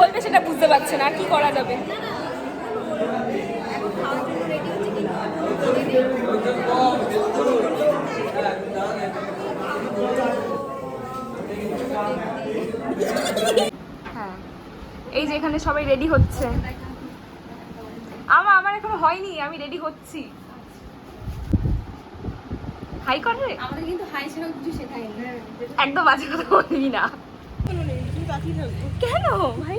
বলবে সেটা বুঝতে পারছে না আর কি করা যাবে? হ্যাঁ এই যে এখানে সবাই রেডি হচ্ছে। আমা আমার এখনও হয়নি আমি রেডি হচ্ছি। হাই কর আমাদের কিন্তু হাই ছাড়াও কিছু শেখায়নি একদম বাজে কথা বলবি না। কেন? ভাই?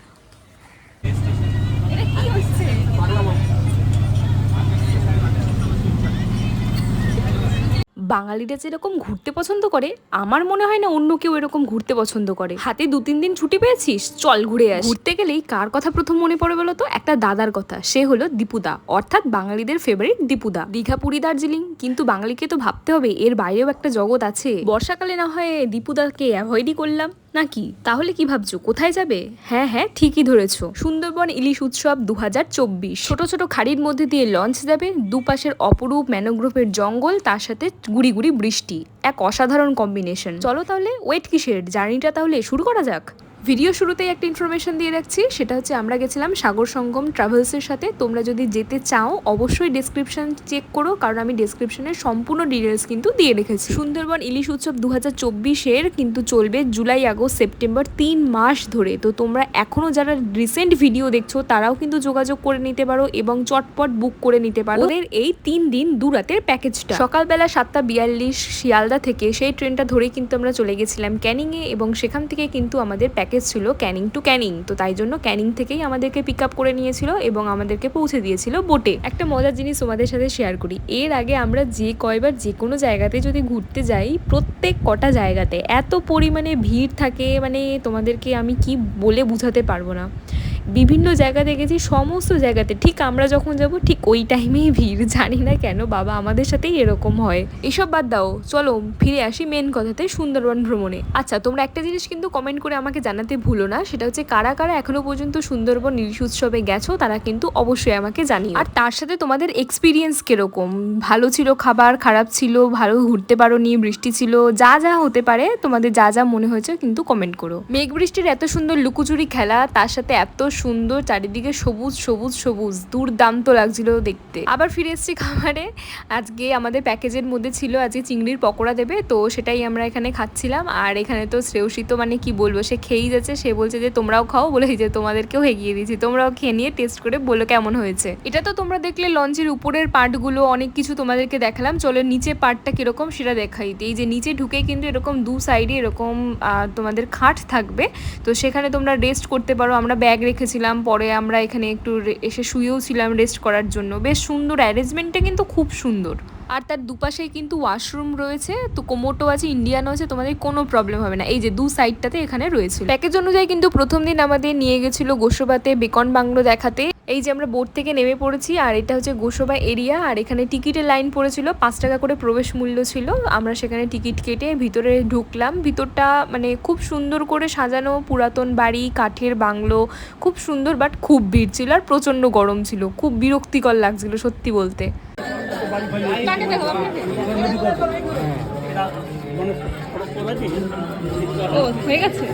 বাঙালিরা যেরকম ঘুরতে পছন্দ করে, আমার মনে হয় না অন্য কেউ এরকম ঘুরতে পছন্দ করে। হাতে দু তিন দিন ছুটি পেয়েছিস, চল ঘুরে আস। ঘুরতে গেলেই কার কথা প্রথম মনে পড়ে বলো তো? একটা দাদার কথা, সে হলো দীপুদা, অর্থাৎ বাঙালিদের ফেভারিট দীপুদা। দীঘা, পুরী, দার্জিলিং, কিন্তু বাঙালিকে তো ভাবতে হবে, এর বাইরেও একটা জগৎ আছে। বর্ষাকালে না হয় দীপুদাকে অ্যাভয়েডই করলাম। নাকি? তাহলে কি ভাবছ? কোথায় যাবে? হ্যাঁ হ্যাঁ ঠিকই ধরেছ। সুন্দরবন ইলিশ উৎসব দু হাজার চব্বিশ। ছোট ছোট খাড়ির মধ্যে দিয়ে লঞ্চ যাবে। দুপাশের অপরূপ ম্যানোগ্রোভের জঙ্গল, তার সাথে গুড়ি গুড়ি বৃষ্টি। এক অসাধারণ কম্বিনেশন চলো তাহলে ওয়েট কিসের? জার্নিটা তাহলে শুরু করা যাক। ভিডিও শুরুতেই একটা ইনফরমেশন দিয়ে রাখছি, সেটা হচ্ছে আমরা গেছিলাম সাগর সঙ্গম ট্রাভেলসের সাথে। তোমরা যদি যেতে চাও, অবশ্যই ডেসক্রিপশন চেক করো, কারণ আমি ডেসক্রিপশনের সম্পূর্ণ ডিটেলস কিন্তু দিয়ে রেখেছি। সুন্দরবন ইলিশ উৎসব দু হাজার চব্বিশের কিন্তু চলবে জুলাই, আগস্ট, সেপ্টেম্বর তিন মাস ধরে। তো তোমরা এখনও যারা রিসেন্ট ভিডিও দেখছ, তারাও কিন্তু যোগাযোগ করে নিতে পারো এবং চটপট বুক করে নিতে পারো। ওদের এই তিন দিন দু রাতের প্যাকেজটা সকালবেলা সাতটা বিয়াল্লিশ শিয়ালদা থেকে সেই ট্রেনটা ধরেই কিন্তু আমরা চলে গেছিলাম ক্যানিংয়ে এবং সেখান থেকে কিন্তু আমাদের প্যাকেজ ছিল ক্যানিং টু ক্যানিং তো তাই জন্য ক্যানিং থেকেই আমাদেরকে পিক আপ করে নিয়েছিল এবং আমাদেরকে পৌঁছে দিয়েছিল বোটে একটা মজার জিনিস তোমাদের সাথে শেয়ার করি, এর আগে আমরা যে কয়বার যে কোনো জায়গাতে যদি ঘুরতে যাই, প্রত্যেক কটা জায়গাতে এত পরিমাণে ভিড় থাকে মানে তোমাদেরকে আমি কি বলে বুঝাতে পারব না। বিভিন্ন জায়গা দেখেছি, সমস্ত জায়গাতে। ঠিক আমরা যখন যাব, ঠিক ওই টাইমেই ভিড়, জানি না কেন বাবা আমাদের সাথেই এরকম হয়। এসব বাদ দাও, চলো ফিরে আসি মেন কথাতে, সুন্দরবন ভ্রমণে। আচ্ছা তোমরা একটা জিনিস কিন্তু কমেন্ট করে আমাকে জানাতে ভুলো না, সেটা হচ্ছে কারা কারা এখনও পর্যন্ত সুন্দরবন ইলিশ উৎসবে গেছো, তারা কিন্তু অবশ্যই আমাকে জানিও। আর তার সাথে তোমাদের এক্সপিরিয়েন্স কীরকম? ভালো ছিল খাবার, খারাপ ছিল, ভালো ঘুরতে পারো নি বৃষ্টি ছিল, যা যা হতে পারে, তোমাদের যা যা মনে হয়েছে কিন্তু কমেন্ট করো। মেঘ বৃষ্টির এত সুন্দর লুকোচুরি খেলা, তার সাথে এত সুন্দর, চারিদিকে সবুজ সবুজ সবুজ। দুর্দান্ত লাগছিল দেখতে। আবার ফিরে এসেছি খাবারে। আজকে আমাদের প্যাকেজের মধ্যে ছিল আজকে চিংড়ির পকোড়া দেবে, তো সেটাই আমরা এখানে খাচ্ছিলাম। আর এখানে তো শ্রেয়সী তো মানে কি বলব, সে খেয়েই যাচ্ছে। সে বলছে যে, তোমরাও খাও। বলে যে তোমাদেরকেও এগিয়ে দিয়েছি। তোমরাও খেয়ে নিয়ে টেস্ট করে বলো কেমন হয়েছে। এটা তো তোমরা দেখলে লঞ্চের উপরের পার্টগুলো অনেক কিছু তোমাদেরকে দেখালাম। চলো নিচে পার্টটা কীরকম সেটা দেখাই। এই যে নিচে ঢুকে কিন্তু এরকম দু সাইডে এরকম তোমাদের খাট থাকবে। তো সেখানে তোমরা রেস্ট করতে পারো। আমরা ব্যাগ রেখেছিলাম, পরে আমরা এখানে একটু এসে শুয়েও ছিলাম রেস্ট করার জন্য। বেশ সুন্দর অ্যারেঞ্জমেন্টটা কিন্তু খুব সুন্দর। আর তার দুপাশেই কিন্তু ওয়াশরুম রয়েছে, তো কোমোটো আছে ইন্ডিয়ানও আছে, তোমাদের কোনো প্রবলেম হবে না। এই যে দু সাইডটাতে এখানে রয়েছে প্যাকেজ অনুযায়ী কিন্তু প্রথম দিন আমাদের নিয়ে গেছিল গোসবাতে বেকন বাংলো দেখাতে। এই যে আমরা বোট থেকে নেমে পড়েছি আর এটা হচ্ছে গোসবা এরিয়া আর এখানে টিকিটের লাইন পড়েছিল পাঁচ টাকা করে প্রবেশ মূল্য ছিল। আমরা সেখানে টিকিট কেটে ভিতরে ঢুকলাম। ভিতরটা মানে খুব সুন্দর করে সাজানো পুরাতন বাড়ি কাঠের বাংলো খুব সুন্দর বাট খুব ভিড় ছিল আর প্রচণ্ড গরম ছিল। খুব বিরক্তিকর লাগছিল সত্যি বলতে। আপনাকে ও হয়ে গেছে?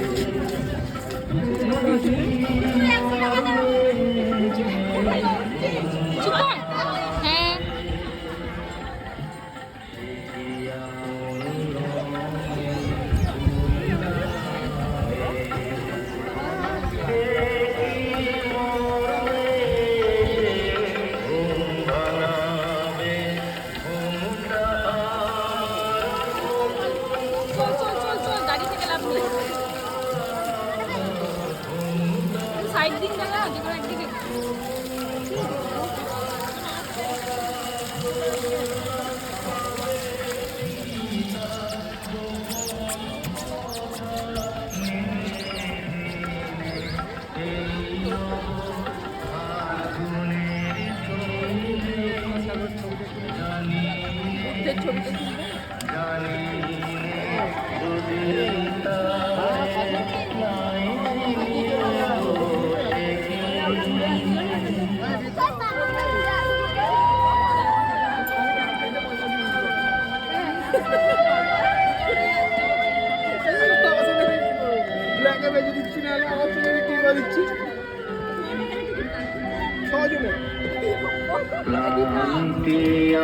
ব্ল্যাকে বেঁচে দিচ্ছি না আমার সঙ্গে বিক্রি করে দিচ্ছি। ছজনে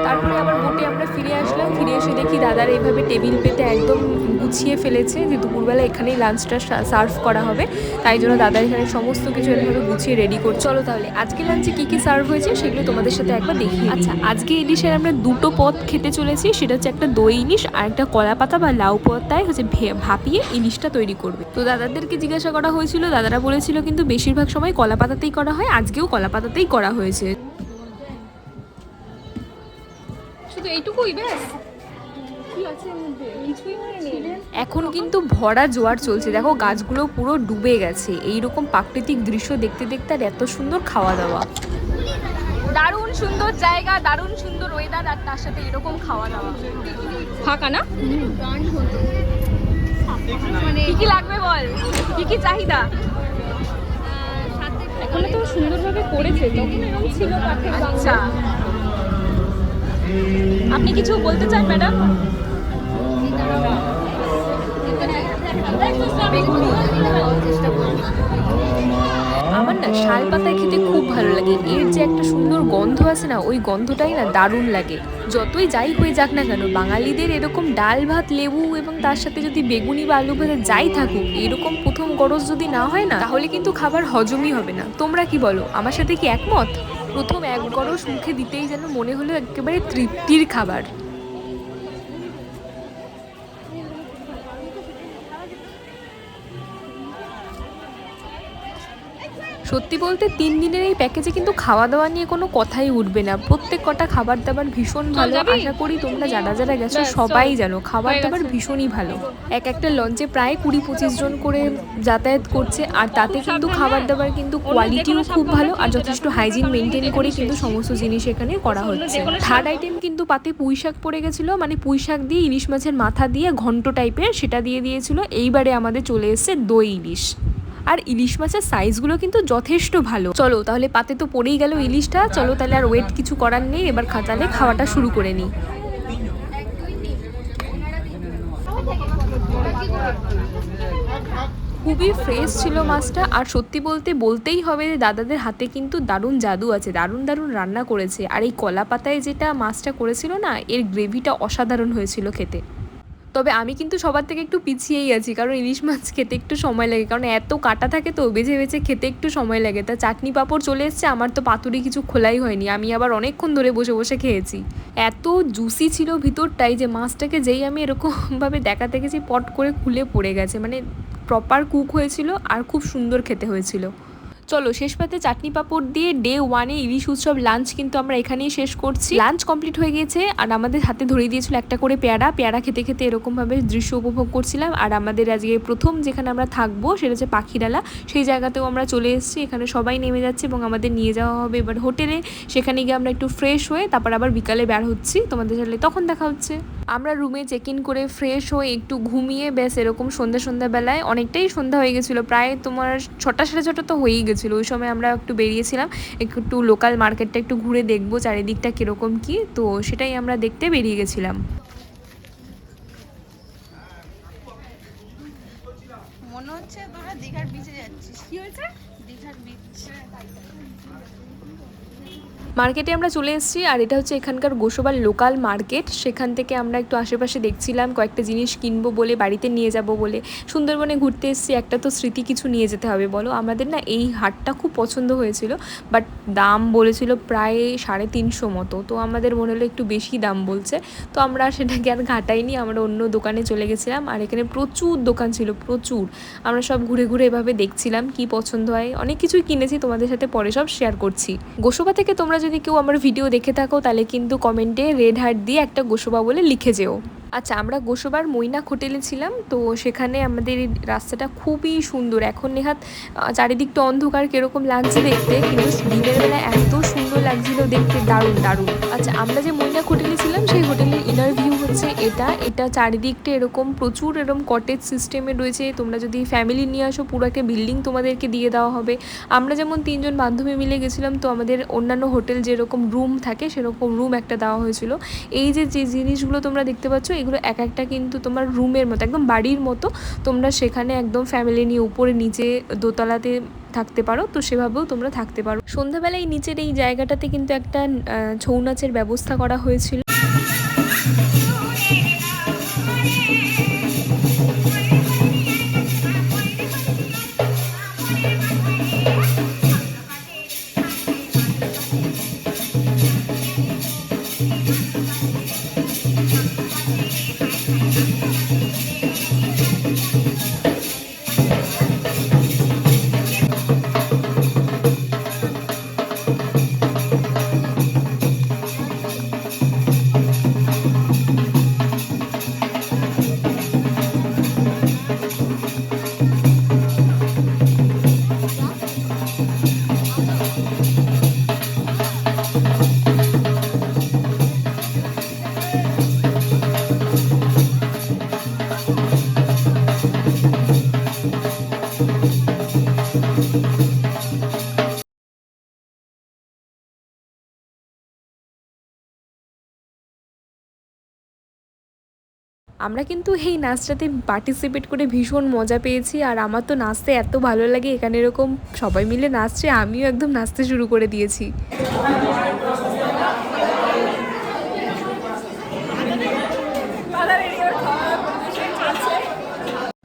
তারপরে আবার বোটে আমরা ফিরে আসলাম। ফিরে এসে দেখি দাদার এইভাবে টেবিল পেতে একদম গুছিয়ে ফেলেছে যে দুপুরবেলা এখানেই লাঞ্চটা সার্ভ করা হবে। তাই জন্য দাদা এখানে সমস্ত কিছু এভাবে গুছিয়ে রেডি করে চলো তাহলে, আজকে লাঞ্চে কী কী সার্ভ হয়েছে সেগুলো তোমাদের সাথে একবার দেখি আচ্ছা আজকে ইলিশের আমরা দুটো পদ খেতে চলেছি। সেটা হচ্ছে একটা দই ইলিশ আর একটা কলা পাতা বা লাউ পাতায় হচ্ছে ভাপিয়ে ইলিশটা তৈরি করবে। তো দাদাদেরকে জিজ্ঞাসা করা হয়েছিল, দাদারা বলেছিল কিন্তু বেশিরভাগ সময় কলা পাতাতেই করা হয়, আজকেও কলা পাতাতেই করা হয়েছে। এইটুকুই ব্যাস। কি আছে এর মধ্যে? কিছুই নেই এখন কিন্তু ভরা জোয়ার চলছে। দেখো গাছগুলো পুরো ডুবে গেছে। এই রকম প্রাকৃতিক দৃশ্য দেখতে দেখতে আর এত সুন্দর খাওয়া দাওয়া দারুণ সুন্দর জায়গা দারুণ সুন্দর ওয়েদার আর তার সাথে এরকম খাওয়া দাওয়া ফাঁকা না? মানে কি কি লাগবে বল? কি কি চাহিদা? এখন তো সুন্দরভাবে করেছে তখন এরকম ছিল আচ্ছা। আপনি কিছু বলতে চান, ম্যাডাম? আমার না শাল পাতায় খেতে খুব ভালো লাগে। এর যে একটা সুন্দর গন্ধ আছে না, ওই গন্ধটাই না দারুণ লাগে। যতই যাই হয়ে যাক না কেন, বাঙালিদের এরকম ডাল ভাত, লেবু এবং তার সাথে যদি বেগুনি বা আলু ভাজা যাই থাকুক, এরকম প্রথম গরজ যদি না হয় না, তাহলে কিন্তু খাবার হজমই হবে না। তোমরা কি বলো? আমার সাথে কি একমত? প্রথম এক গরজ মুখে দিতেই যেন মনে হলো একেবারে তৃপ্তির খাবার। সত্যি বলতে তিন দিনের এই প্যাকেজে কিন্তু খাওয়া দাওয়া নিয়ে কোনো কথাই উঠবে না। প্রত্যেক কটা খাবার দাবার ভীষণ ভালো। আশা করি তোমরা যারা যারা গেছো সবাই। জানো খাবার দাবার ভীষণই ভালো। এক একটা লঞ্চে প্রায় কুড়ি পঁচিশ জন করে যাতায়াত করছে আর তাতে কিন্তু খাবার দাবার কিন্তু কোয়ালিটিও খুব ভালো আর যথেষ্ট হাইজিন মেনটেন করে কিন্তু সমস্ত জিনিস এখানে করা হচ্ছে। থার্ড আইটেম কিন্তু পাতে পুঁই শাক পড়ে গেছিল মানে পুঁই শাক দিয়ে ইলিশ মাছের মাথা দিয়ে ঘন্ট টাইপের সেটা দিয়ে দিয়েছিল। এইবারে আমাদের চলে এসেছে দই ইলিশ। আর ইলিশ মাছের সাইজগুলো কিন্তু যথেষ্ট ভালো। চলো তাহলে পাতে তো পড়েই গেল ইলিশটা। চলো তাহলে আর ওয়েট কিছু করার নেই। এবার খাতালে খাওয়াটা শুরু করে নিই। খুবই ফ্রেশ ছিল মাছটা। আর সত্যি বলতে বলতেই হবে, দাদাদের হাতে কিন্তু দারুণ জাদু আছে, দারুণ দারুণ রান্না করেছে। আর এই কলা পাতায় যেটা মাছটা করেছিল না, এর গ্রেভিটা অসাধারণ হয়েছিল খেতে। তবে আমি কিন্তু সবার থেকে একটু পিছিয়েই আছি, কারণ ইলিশ মাছ খেতে একটু সময় লাগে, কারণ এত কাটা থাকে তো বেছে বেছে খেতে একটু সময় লাগে। তা চাটনি পাঁপড় চলে এসছে, আমার তো পাতুরি কিছু খোলাই হয়নি, আমি আবার অনেকক্ষণ ধরে বসে বসে খেয়েছি। এত জুসি ছিল ভিতরটাই যে মাছটাকে যেই আমি এরকমভাবে দেখাতে গেছি, পট করে খুলে পড়ে গেছে মানে প্রপার কুক হয়েছিল আর খুব সুন্দর খেতে হয়েছিল। চলো, শেষ পাতে চাটনি পাঁপড় দিয়ে ডে ওয়ানে ইলিশ উৎসব লাঞ্চ কিন্তু আমরা এখানেই শেষ করছি। লাঞ্চ কমপ্লিট হয়ে গিয়েছে আর আমাদের হাতে ধরিয়ে দিয়েছিল একটা করে পেয়ারা। পেয়ারা খেতে খেতে এরকমভাবে দৃশ্য উপভোগ করছিলাম, আর আমাদের আজকে প্রথম যেখানে আমরা থাকব সেটা হচ্ছে পাখিরালা। সেই জায়গাতেও আমরা চলে এসেছি, এখানে সবাই নেমে যাচ্ছে এবং আমাদের নিয়ে যাওয়া হবে এবার হোটেলে। সেখানে গিয়ে আমরা একটু ফ্রেশ হয়ে তারপর আবার বিকালে বের হচ্ছি। তোমাদের সাথে তখন দেখা হচ্ছে। আমরা রুমে চেক ইন করে ফ্রেশ হয়ে একটু ঘুমিয়ে ব্যাস এরকম সন্ধ্যা সন্ধ্যাবেলায় অনেকটাই সন্ধ্যা হয়ে গেছিল। প্রায় তোমার ছটা, সাড়ে ছটা তো হয়েই গেছিল। ওই সময় আমরা একটু বেরিয়েছিলাম, একটু লোকাল মার্কেটটা একটু ঘুরে দেখব চারিদিকটা কীরকম কী। তো সেটাই আমরা দেখতে বেরিয়ে গেছিলাম মনে হচ্ছে তোরা দীঘার বিচে যাচ্ছিস কি হয়েছে দীঘার বিচ মার্কেটে আমরা চলে এসেছি, আর এটা হচ্ছে এখানকার গোসবার লোকাল মার্কেট সেখান থেকে আমরা একটু আশেপাশে দেখছিলাম, কয়েকটা জিনিস কিনবো বলে, বাড়িতে নিয়ে যাব বলে। সুন্দরবনে ঘুরতে এসেছি, একটা তো স্মৃতি কিছু নিয়ে যেতে হবে, বলো? আমাদের না এই হাটটা খুব পছন্দ হয়েছিল বাট দাম বলেছিল প্রায় সাড়ে তিনশো মতো। তো আমাদের মনে হলো একটু বেশি দাম বলছে। তো আমরা সেটাকে আর ঘাটাইনি, আমরা অন্য দোকানে চলে গেছিলাম, আর এখানে প্রচুর দোকান ছিল, প্রচুর। আমরা সব ঘুরে ঘুরে এভাবে দেখছিলাম, কি পছন্দ হয়। অনেক কিছুই কিনেছি তোমাদের সাথে পরে সব শেয়ার করছি। গোসবা থেকে তোমরা যদি কেউ আমার ভিডিও দেখে থাকো, তাহলে কিন্তু কমেন্টে রেড হার্ট দিয়ে একটা গোসবা বলে লিখে যেও। আচ্ছা আমরা গোসবার মৈনাক হোটেলে ছিলাম, তো সেখানে আমাদের রাস্তাটা খুবই সুন্দর। এখন নেহাত চারিদিকটা অন্ধকার, কীরকম লাগছে দেখতে, কিন্তু দিনের বেলা এত সুন্দর লাগছিল দেখতে, দারুণ দারুণ। আচ্ছা আমরা যে মৈনাক হোটেলে ছিলাম এটা এটা চারিদিকটা এরকম, প্রচুর এরকম কটেজ সিস্টেমে রয়েছে। তোমরা যদি ফ্যামিলি নিয়ে আসো, পুরো একটা বিল্ডিং তোমাদেরকে দিয়ে দেওয়া হবে। আমরা যেমন তিনজন বান্ধবী মিলে গেছিলাম, তো আমাদের অন্যান্য হোটেল যেরকম রুম থাকে, সেরকম রুম একটা দেওয়া হয়েছিল। এই যে যে জিনিসগুলো তোমরা দেখতে পাচ্ছ, এগুলো এক একটা কিন্তু তোমার রুমের মতো, একদম বাড়ির মতো। তোমরা সেখানে একদম ফ্যামিলি নিয়ে উপরে, নিচে দোতলাতে থাকতে পারো, তো সেভাবেও তোমরা থাকতে পারো। সন্ধ্যাবেলায় নিচের এই জায়গাটাতে কিন্তু একটা ছৌ নাচের ব্যবস্থা করা হয়েছিল। Oh, yeah, oh, yeah. আমরা কিন্তু এই নাচটাতে পার্টিসিপেট করে ভীষণ মজা পেয়েছি আর আমার তো নাচতে এত ভালো লাগে, এখানে এরকম সবাই মিলে নাচছে, আমিও একদম নাচতে শুরু করে দিয়েছি।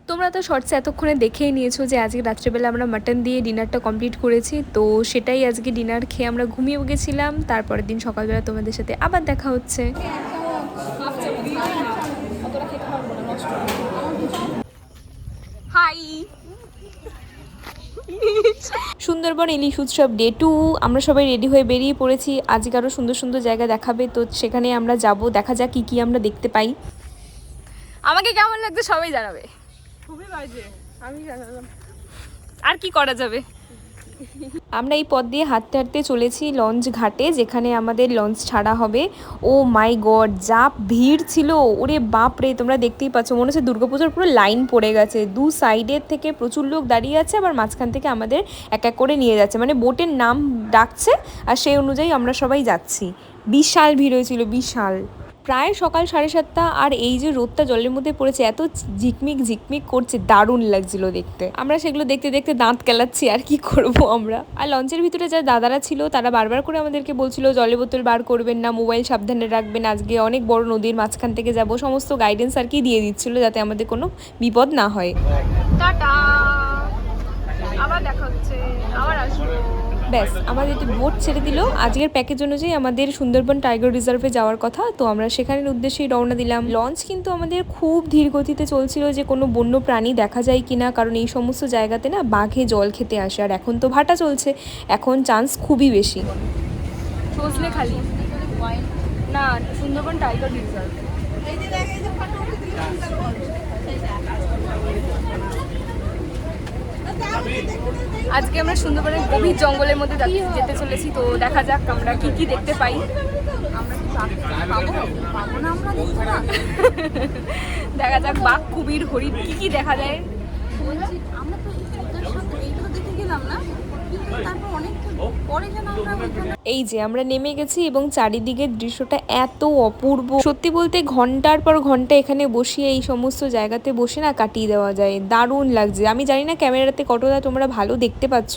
তোমরা তো শর্টসে এতক্ষণে দেখেই নিয়েছো যে আজকে রাত্রেবেলা আমরা মাটন দিয়ে ডিনারটা কমপ্লিট করেছি, তো সেটাই আজকে ডিনার খেয়ে আমরা ঘুমিয়ে গেছিলাম, তারপরের দিন সকালবেলা তোমাদের সাথে আবার দেখা হচ্ছে। হাই সুন্দরবন ইলিশ উৎসব ডে টু আমরা সবাই রেডি হয়ে বেরিয়ে পড়েছি। আজকে আরও সুন্দর সুন্দর জায়গা দেখাবে তো সেখানে আমরা যাব। দেখা যাক কি কি আমরা দেখতে পাই। আমাকে কেমন লাগছে সবাই জানাবে। খুবই বাজে আমি জানালাম। আর কি করা যাবে? আমরা এই পথ দিয়ে হাঁটতে হাঁটতে চলেছি লঞ্চ ঘাটে, যেখানে আমাদের লঞ্চ ছাড়া হবে। ও মাই গড যা ভিড় ছিল। ওরে বাপ রে, তোমরা দেখতেই পাচ্ছ, মনে হচ্ছে দুর্গাপুজোর পুরো লাইন পড়ে গেছে। দু সাইডের থেকে প্রচুর লোক দাঁড়িয়ে আছে, আবার মাঝখান থেকে আমাদের এক এক করে নিয়ে যাচ্ছে। মানে বোটের নাম ডাকছে, আর সেই অনুযায়ী আমরা সবাই যাচ্ছি। বিশাল ভিড় হয়েছিল, বিশাল। প্রায় সকাল সাড়ে সাতটা আর এই যে রোদটা জলের মধ্যে পড়েছে, এত ঝিকমিক ঝিকমিক করছে, দারুণ লাগছিল দেখতে। আমরা সেগুলো দেখতে দেখতে দাঁত কেলাচ্ছি, আর কি করব আমরা? আর লঞ্চের ভিতরে যা দাদারা ছিল, তারা বারবার করে আমাদেরকে বলছিল, জলের বোতল বার করবেন না, মোবাইল সাবধানে রাখবেন, আজকে অনেক বড় নদীর মাঝখান থেকে যাব। সমস্ত গাইডেন্স আর কি দিয়ে দিচ্ছিল, যাতে আমাদের কোনো বিপদ না হয়। আবার দেখা হচ্ছে, আবার আসব। ব্যাস আমাদের একটু বোট ছেড়ে দিল। আজকের প্যাকেজ অনুযায়ী আমাদের সুন্দরবন টাইগার রিজার্ভে যাওয়ার কথা, তো আমরা সেখানের উদ্দেশ্যেই রওনা দিলাম। লঞ্চ কিন্তু আমাদের খুব ধীর গতিতে চলছিল যে কোনো বন্য প্রাণী দেখা যায় কিনা, কারণ এই সমস্ত জায়গাতে না বাঘে জল খেতে আসে, আর এখন তো ভাটা চলছে। এখন চান্স খুবই বেশি। খালি। না, সুন্দরবন টাইগার রিজার্ভ এই যে দেখ এই যে ফটো আজকে আমরা সুন্দরবনের গভীর জঙ্গলের মধ্যে যেতে চলেছি, তো দেখা যাক আমরা কি কি দেখতে পাই। দেখা যাক বাঘ কুবির হরিণ, কি কি দেখা যায়। আমরা তো দেখে গেলাম না? তারপর অনেক পরে যেন আমরা এই যে আমরা নেমে গেছি এবং চারিদিকের দৃশ্যটা এত অপূর্ব। সত্যি বলতে ঘণ্টার পর ঘণ্টা এখানে বসিয়ে এই সমস্ত জায়গাতে বসে না কাটিয়ে দেওয়া যায়। দারুণ লাগছে। আমি জানি না ক্যামেরাতে কতটা তোমরা ভালো দেখতে পাচ্ছ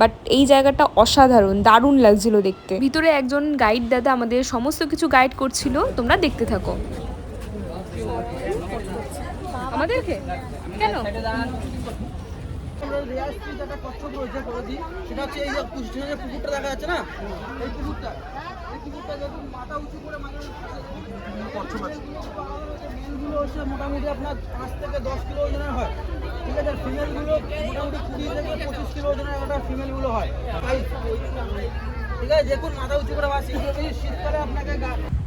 বাট এই জায়গাটা অসাধারণ দারুণ লাগছিল দেখতে। ভিতরে একজন গাইড দাদা আমাদের সমস্ত কিছু গাইড করছিল। তোমরা দেখতে থাকো। আমাদেরকে? কেন? আমরা রেয়ার একটা কচ্ছপ রয়েছে করে সেটা হচ্ছে এই যে যে পুকুরটা দেখা যাচ্ছে না? এই পুকুরটা। এই পুকুরটা যখন মাথা উঁচু করে মাঝে মাঝে কচ্ছপ আছে। মেলগুলো হচ্ছে মোটামুটি আপনার পাঁচ থেকে দশ কিলো ওজনের হয়। ঠিক আছে ফিমেলগুলো মোটামুটি কুড়ি থেকে পঁচিশ কিলো ওজনের একটা ফিমেলগুলো হয়।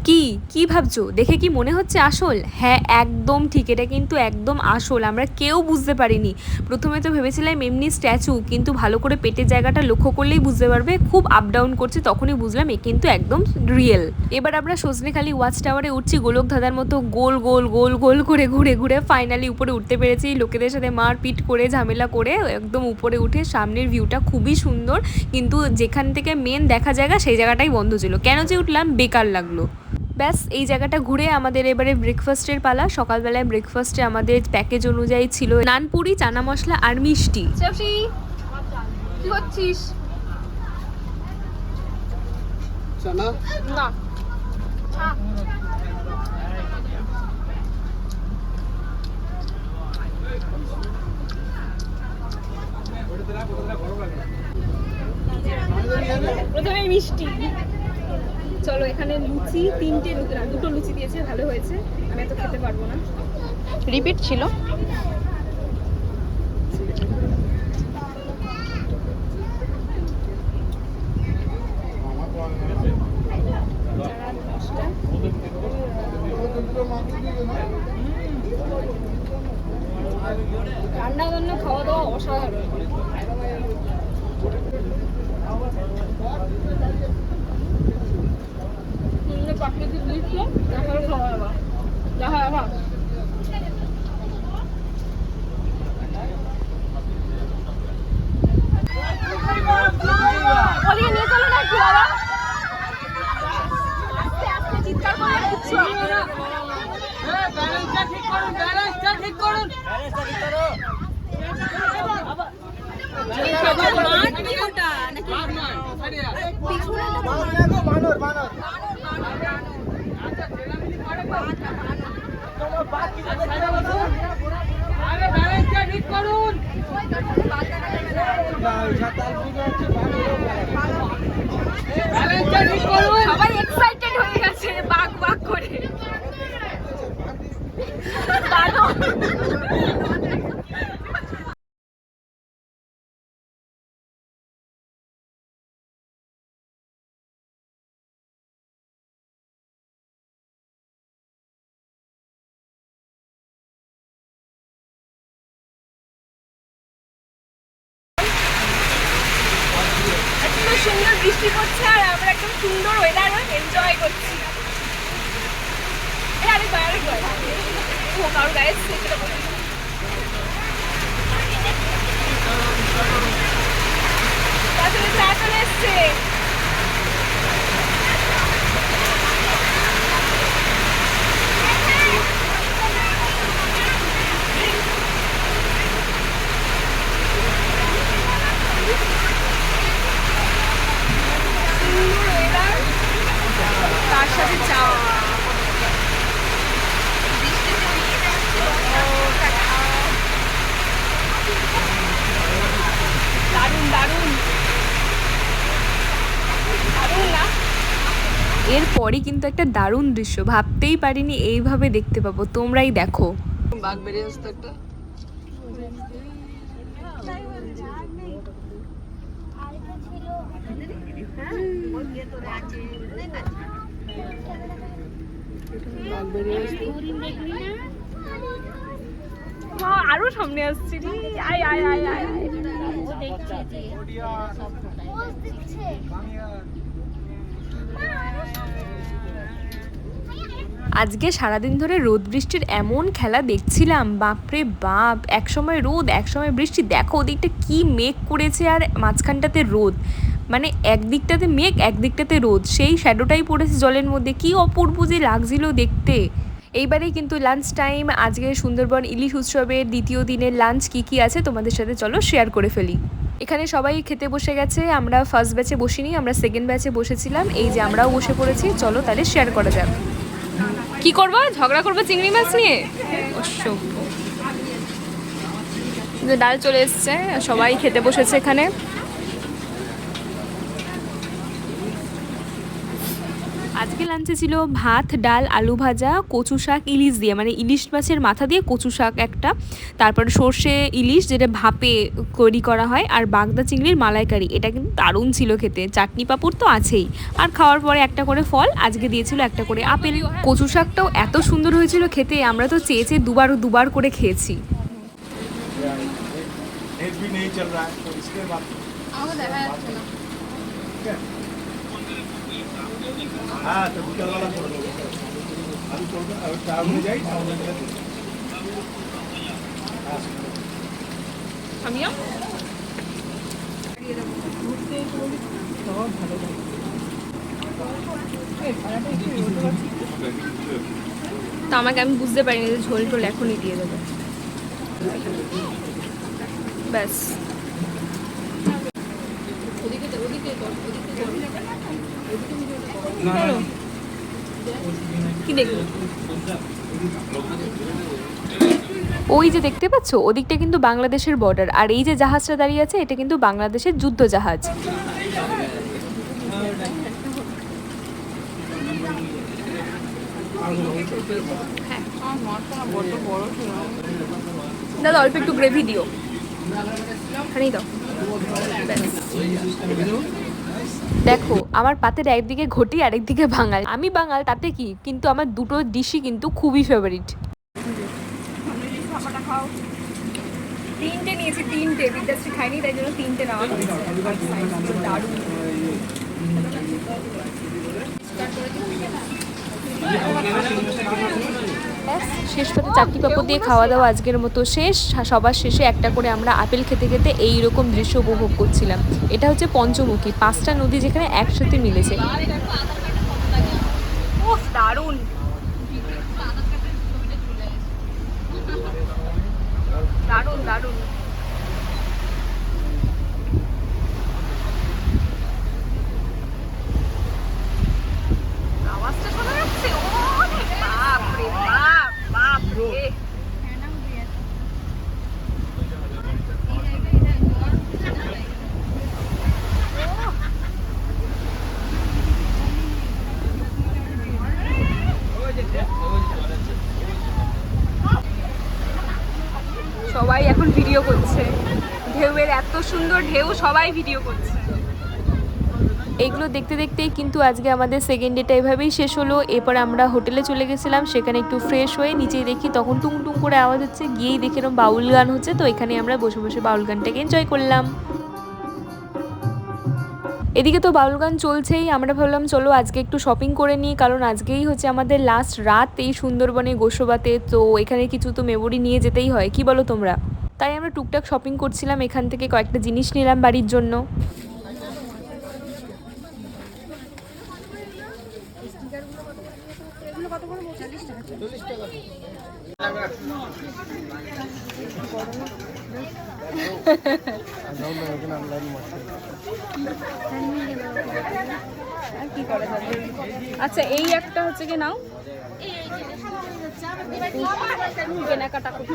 কি? কি ভাবছ? দেখে কি মনে হচ্ছে আসল? হ্যাঁ একদম ঠিক। এটা কিন্তু একদম আসল। আমরা কেউ বুঝতে পারিনি। প্রথমে তো ভেবেছিলাম এমনি স্ট্যাচু, কিন্তু ভালো করে পেটের জায়গাটা লক্ষ্য করলেই বুঝতে পারবে। খুব আপ ডাউন করছে, তখনই বুঝলাম এ কিন্তু একদম রিয়েল এবার আমরা সজনেখালি ওয়াচ টাওয়ারে উঠছি, গোলক ধাঁধার মতো গোল গোল গোল গোল করে ঘুরে ঘুরে ফাইনালি উপরে উঠতে পেরেছি। লোকেদের সাথে মারপিট করে, ঝামেলা করে, একদম উপরে উঠে সামনের ভিউটা খুবই সুন্দর। কিন্তু যেখান থেকে মেন দেখা জায়গা সেই জায়গাটাই বন্ধ ছিল। কেন যে উঠলাম? বেকার লাগল। ব্যাস এই জায়গাটা ঘুরে আমাদের এবারে ব্রেকফাস্টের পালা। সকালবেলায় ব্রেকফাস্টে আমাদের প্যাকেজ অনুযায়ী ছিল নানপুরি চানা মশলা আর মিষ্টি। কি করছিস? না। প্রথমে মিষ্টি। চলো এখানে লুচি তিনটে না দুটো লুচি দিয়েছে ভালো হয়েছে। আমি এত খেতে পারব না। রিপিট ছিল। রান্না বান্না খাওয়া দাওয়া অসাধারণ। প্রাকৃতিক দৃশ্য দেখার খাওয়া দাওয়া দেখা আস্তে চিৎকার করলে কিচ্ছু হবে না বানর বানর সবাই এক্সাইটেড হয়ে গেছে বাঘ বাঘ করে। বানর। সুন্দর বৃষ্টি পড়ছে আর আমরা একদম সুন্দর ওয়েদার এনজয় করছি। কারোর গায়ে চলে এসছে। সুন্দর ওয়েদার তার সাথে চা দারুণ দারুণ। দারুণ না? এরপরই কিন্তু একটা দারুণ দৃশ্য ভাবতেই পারিনি এইভাবে দেখতে পাবো তোমরাই দেখো। বাঘ বেরিয়ে আসতো একটা? আরও সামনে আসছে। আজকে সারাদিন ধরে রোদ বৃষ্টির এমন খেলা দেখছিলাম, বাপরে বাপ। এক সময় রোদ এক সময় বৃষ্টি। দেখো, ওদিকটা কি মেঘ করেছে আর মাঝখানটাতে রোদ। মানে একদিকটাতে মেঘ, একদিকটাতে রোদ। সেই শ্যাডোটাই পড়েছে জলের মধ্যে। কি অপূর্ব যে লাগছিল দেখতে। এইবারেই কিন্তু লাঞ্চ টাইম আজকে সুন্দরবন ইলিশ উৎসবের দ্বিতীয় দিনের লাঞ্চ কি কি আছে তোমাদের সাথে চলো শেয়ার করে ফেলি। এখানে সবাই খেতে বসে গেছে, আমরা ফার্স্ট ব্যাচে বসিনি, আমরা সেকেন্ড ব্যাচে বসেছিলাম। এই যে আমরাও বসে পড়েছি, চলো তাহলে শেয়ার করা যাক। কি করব? ঝগড়া করব চিংড়ি মাছ নিয়ে? ডাল চলে এসছে, সবাই খেতে বসেছে এখানে। আজকে লাঞ্চে ছিল ভাত ডাল আলু ভাজা কচু শাক ইলিশ দিয়ে মানে ইলিশ মাছের মাথা দিয়ে কচু শাক একটা তারপর সর্ষে ইলিশ যেটা ভাপে তৈরি করা হয় আর বাগদা চিংড়ির মালাইকারি এটা কিন্তু দারুণ ছিল খেতে চাটনি পাঁপড় তো আছেই আর খাওয়ার পরে একটা করে ফল আজকে দিয়েছিল একটা করে আপেল কচু শাকটাও এত সুন্দর হয়েছিল খেতে আমরা তো চেয়ে চেয়ে দুবার দুবার করে খেয়েছি नेट भी नहीं चल रहा है तो इसके बाद তা আমাকে আমি বুঝতে পারিনি ঝোল টোল এখনই দিয়ে দেবো। ব্যাস। চলো। কি দেখব ওই যে দেখতে পাচ্ছ ওদিকটা কিন্তু বাংলাদেশের বর্ডার আর এই যে জাহাজটা দাঁড়িয়ে আছে এটা কিন্তু বাংলাদেশের যুদ্ধ জাহাজ। দাদা অল্প একটু গ্রেভি দিও। দাও। দেখো আমার পাতের একদিকে ঘটি আরেকদিকে বাঙাল। আমি বাঙাল তাতে কি? কিন্তু আমার দুটো ডিশই কিন্তু খুবই ফেভারিট তিনটে নিয়েছি তিনটে। বিদ্যাশ্রী খাইনি তাই জন্য তিনটে নেওয়া হয়েছে। দারুণ শেষ পাতে চারটি পাপড় দিয়ে খাওয়া দাওয়া আজকের মতো শেষ। সবার শেষে একটা করে আমরা আপেল খেতে খেতে এই রকম দৃশ্য উপভোগ করছিলাম। এটা হচ্ছে পঞ্চমুখী, পাঁচটা নদী যেখানে একসাথে মিলেছে। উফ, দারুণ। দারুণ দারুণ। আওয়াজটা শোনা যাচ্ছে ওরে বাপ রে বাপ বাপ রে সবাই এখন ভিডিও করছে। ঢেউয়ের এত সুন্দর ঢেউ সবাই ভিডিও করছে। এইগুলো দেখতে দেখতেই কিন্তু আজকে আমাদের সেকেন্ড ডেটা এভাবেই শেষ হলো। এরপর আমরা হোটেলে চলে গেছিলাম, সেখানে একটু ফ্রেশ হয়ে নিচেই দেখি তখন টুং টুং করে আওয়াজ হচ্ছে, গিয়েই দেখে এরকম বাউল গান হচ্ছে। তো এখানে আমরা বসে বসে বাউল গানটাকে এনজয় করলাম। এদিকে তো বাউল গান চলছেই, আমরা ভাবলাম চলো আজকে একটু শপিং করে নিই, কারণ আজকেই হচ্ছে আমাদের লাস্ট রাত এই সুন্দরবনে গোসবাতে। তো এখানে কিছু তো মেমোরি নিয়ে যেতেই হয়, কি বলো তোমরা? তাই আমরা টুকটাক শপিং করছিলাম, এখান থেকে কয়েকটা জিনিস নিলাম বাড়ির জন্য। আচ্ছা এই একটা হচ্ছে কি নাও? কেনাকাটা করছি।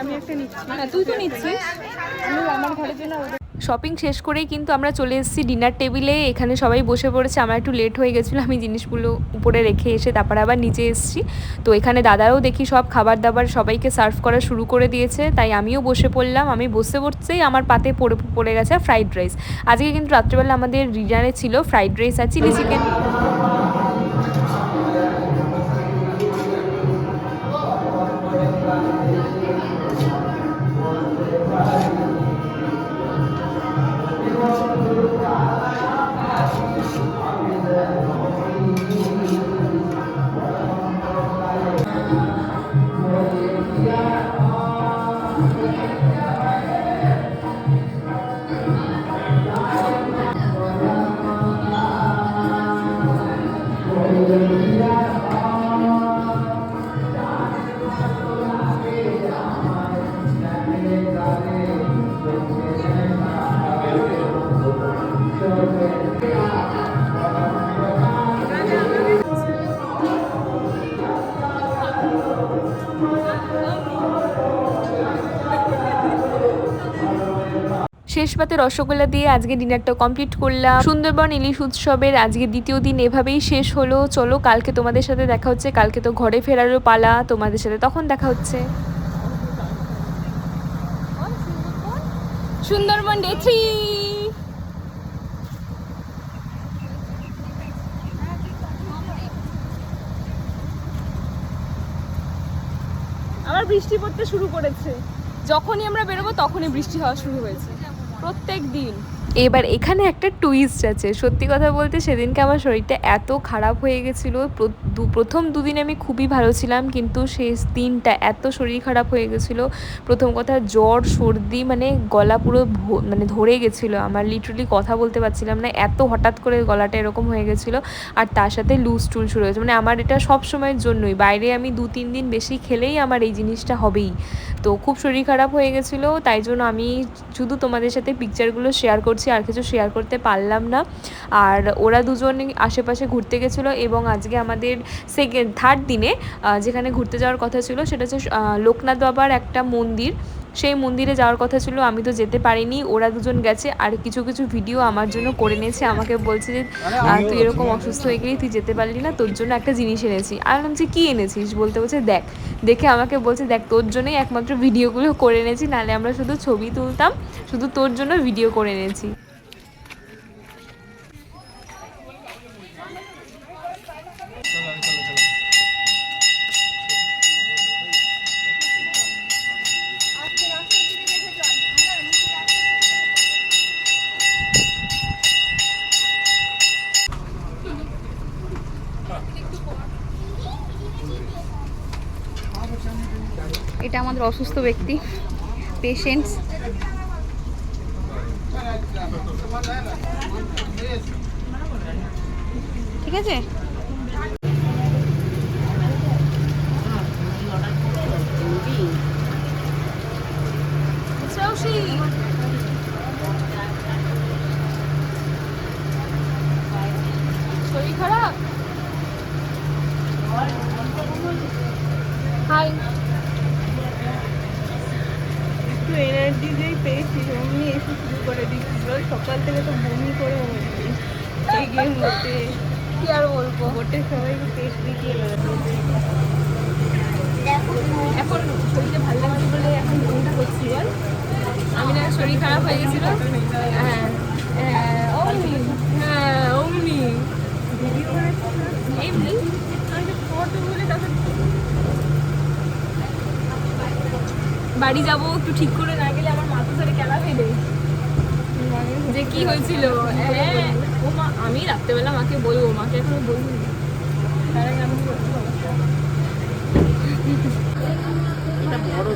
আমি একটা নিচ্ছি। হ্যাঁ তুই তো নিচ্ছিস। আমি আমার ঘরের জন্য শপিং শেষ করেই কিন্তু আমরা চলে এসেছি ডিনার টেবিলে এখানে সবাই বসে পড়েছে, আমার একটু লেট হয়ে গেছিল, আমি জিনিসগুলো উপরে রেখে এসে তারপরে আবার নিচে এসেছি। তো এখানে দাদারাও দেখি সব খাবার দাবার সবাইকে সার্ভ করা শুরু করে দিয়েছে, তাই আমিও বসে পড়লাম। আমি বসে পড়তেই আমার পাতে পড়ে পড়ে গেছে ফ্রাইড রাইস আজকে কিন্তু রাত্রেবেলা আমাদের ডিনারে ছিল ফ্রাইড রাইস আর চিলি চিকেন শেষ পাতে রসগোল্লা দিয়ে আজকে ডিনারটা কমপ্লিট করলাম। সুন্দরবন ইলিশ উৎসবের আজকে দ্বিতীয় দিন এভাবেই শেষ হলো। চলো, কালকে তোমাদের সাথে দেখা হচ্ছে। কালকে তো ঘরে ফেরারও পালা। তোমাদের সাথে তখন দেখা হচ্ছে। সুন্দরবন ডে থ্রি বৃষ্টি পড়তে শুরু করেছে। যখনই আমরা বেরোবো তখনই বৃষ্টি হওয়া শুরু হয়েছে। প্রত্যেক দিন। এবার এখানে একটা টুইস্ট আছে। সত্যি কথা বলতে সেদিনকে আমার শরীরটা এত খারাপ হয়ে গেছিল। প্রথম দুদিন আমি খুবই ভালো ছিলাম, কিন্তু শেষ দিনটা এত শরীর খারাপ হয়ে গেছিল। প্রথম কথা জ্বর, সর্দি মানে গলা পুরো মানে ধরে গেছিল। আমার লিটারালি কথা বলতে পারছিলাম না, এত হঠাৎ করে গলাটা এরকম হয়ে গেছিল। আর তার সাথে লুজ টুল শুরু হয়েছে। মানে আমার এটা সব সময়ের জন্যই। বাইরে আমি দু তিন দিন বেশি খেলেই আমার এই জিনিসটা হবেই। তো খুব শরীর খারাপ হয়ে গেছিল, তাই জন্য আমি শুধু তোমাদের সাথে পিকচারগুলো শেয়ার করছি। আর কিছু শেয়ার করতে পারলাম না। আর ওরা দুজন আশেপাশে ঘুরতে গেছিল এবং আজকে আমাদের সেকেন্ড থার্ড দিনে যেখানে ঘুরতে যাওয়ার কথা ছিল, সেটা হচ্ছে লোকনাথ বাবার একটা মন্দির। সেই মন্দিরে যাওয়ার কথা ছিল আমি তো যেতে পারিনি। ওরা দুজন গেছে আর কিছু কিছু ভিডিও আমার জন্য করে নিয়েছে। আমাকে বলছে যে তুই এরকম অসুস্থ হয়ে গেলি তুই যেতে পারলি না তোর জন্য একটা জিনিস এনেছি। আর বললাম যে কী এনেছিস? বলতে বলছে দেখ। দেখে আমাকে বলছে দেখ তোর জন্যই একমাত্র ভিডিওগুলো করে এনেছি নাহলে আমরা শুধু ছবি তুলতাম শুধু তোর জন্য ভিডিও করে এনেছি। অসুস্থ ব্যক্তি পেশেন্টস ঠিক আছে শরীর খারাপ হাই একটু এনার্জি যেই পেয়েছি অমনি এসে শুরু করে সকাল থেকে তো বমি করে মরছি এগিয়ে মধ্যে কি আর বলব? গোটে সবাইকে পেট দিতে এখন শরীরটা ভালো লাগছে বলে এখন ঘুমটা করছি বল। আমি না শরীর খারাপ হয়ে গেছিল। হ্যাঁ হ্যাঁ অমনি। হ্যাঁ অমনি। এমনি ফটো বলে। বাড়ি যাব একটু ঠিক করে না গেলে আমার মাথা ধরে কেলা ফেলে যে কি হয়েছিল? হ্যাঁ, ও মা আমি রাত্রেবেলা মাকে বলব মাকে এখনও বলব তার আগে এটা বড়